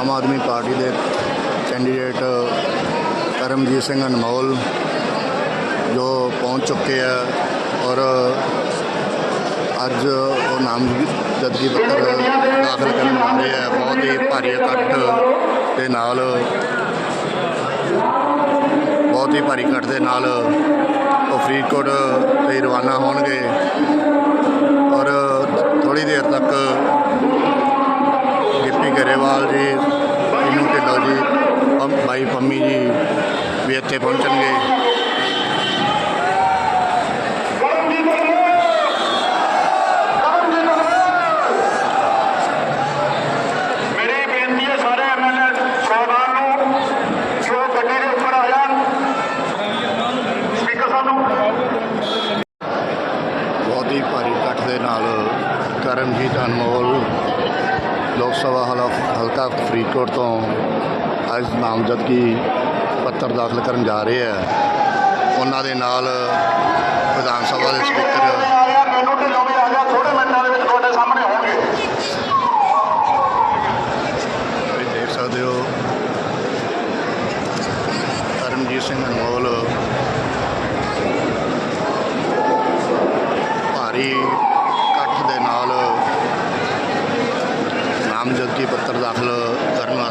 ਆਮ Aadmi party ਦੇ candidate Karamjit Singh Anmol ਜੋ ਪਹੁੰਚ ਚੁੱਕੇ ਆ ਔਰ ਅੱਜ ਉਹ ਨਾਮਜ਼ਦਗੀ ਪੱਤਰ ਦਾਖਲ ਕਰਨ ਆ ਰਹੇ ਆ, ਬਹੁਤ ਹੀ ਭਾਰੀ ਇਕੱਠ ਦੇ ਨਾਲ, ਬਹੁਤ ਹੀ ਭਾਰੀ ਇਕੱਠ ਦੇ ਨਾਲ ਉਹ ਫਰੀਦਕੋਟ ਲਈ ਰਵਾਨਾ ਹੋਣਗੇ ਔਰ ਥੋੜੀ ਦੇਰ ਤੱਕ ਗਿੱਪੀ ਗਰੇਵਾਲ ਜੀ ਆ ਜਾਣ ਸਪੀਕਰ ਸਾਹਿਬ ਨੂੰ। ਬਹੁਤ ਹੀ ਭਾਰੀ ਇਕੱਠ ਦੇ ਨਾਲ ਕਰਮਜੀਤ ਅਨਮੋਲ ਲੋਕ ਸਭਾ ਹਲਕਾ ਫਰੀਦਕੋਟ ਤੋਂ ਅੱਜ ਨਾਮਜ਼ਦਗੀ ਪੱਤਰ ਦਾਖਲ ਕਰਨ ਜਾ ਰਹੇ ਆ, ਉਹਨਾਂ ਦੇ ਨਾਲ ਵਿਧਾਨ ਸਭਾ ਦੇ ਸਪੀਕਰ ਆ ਦੇਖ ਸਕਦੇ ਹੋ ਸਿੰਘ ਅਨਮੋਲ ਭਾਰੀ ਇਕੱਠ ਦੇ ਨਾਲ ਨਾਮਜ਼ਦਗੀ ਪੱਤਰ ਦਾਖਲ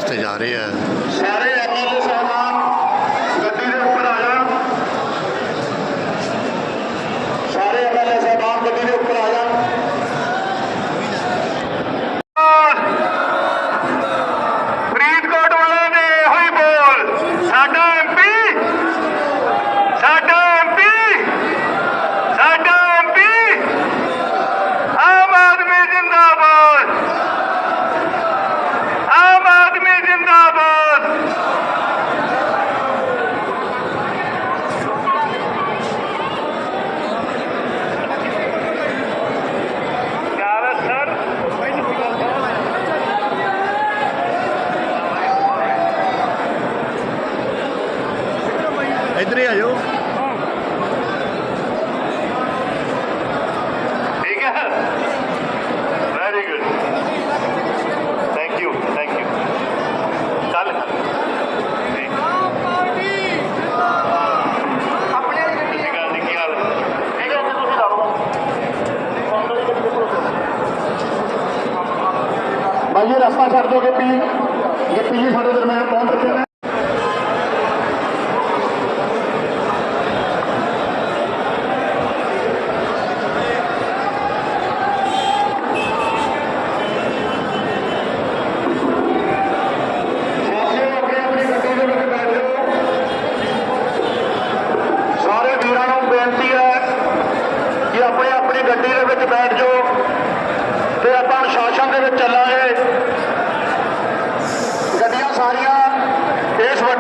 ਕਰਨ ਜਾ ਰਹੇ ਆ। ਸਾਰੇ ਐਮਐਲਏ ਸਾਹਿਬਾਨ ਗੱਡੀ ਦੇ ਉੱਪਰ ਆ ਜਾਣ ਸਾਰੇ ਐਮਐਲਏ ਸਾਹਿਬਾਨ ਗੱਡੀ ਦੇ ਉੱਪਰ ਆ ਜਾਣ ਫਰੀਦਕੋਟ ਵਾਲਿਆਂ ਦੇ ਇਹੋ ਹੀ ਬੋਲ ਸਾਡਾ ਐਮਪੀ ਸਾਡਾ ਐਮਪੀ ਸਾਡਾ ਐਮਪੀ ਆਮ ਆਦਮੀ ਜਿੰਦਾਬਾਦ ਆਮ ਆਦਮੀ ਜਿੰਦਾਬਾਦ ਕਿਆ ਸਰ ਇੱਧਰ ਹੀ ਆ ਜਾਓ ਠੀਕ ਹੈ very good thank you thank you ਚੱਲ ਠੀਕ ਆਪਣੇ ਠੀਕ ਹੈ ਜੀ ਕੀ ਹਾਲ ਹੈ? ਠੀਕ ਹੈ ਤੁਸੀਂ ਲਾ ਲਓ ਭਾਈ ਜੀ ਰਸਤਾ ਛੱਡ ਦਿਓ ਪੀ ਗੱਪੀ ਜੀ ਸਾਡੇ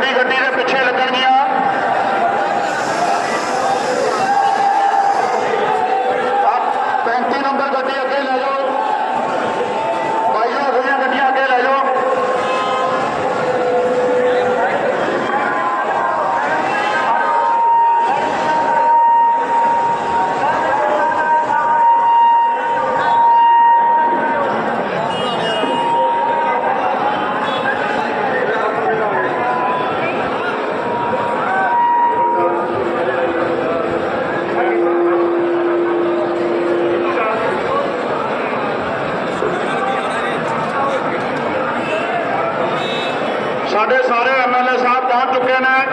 ਇਸ ਗੱਡੀ ਦੇ ਪਿੱਛੇ ਲੱਗਣਗੀਆਂ। ਸਾਡੇ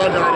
Well done.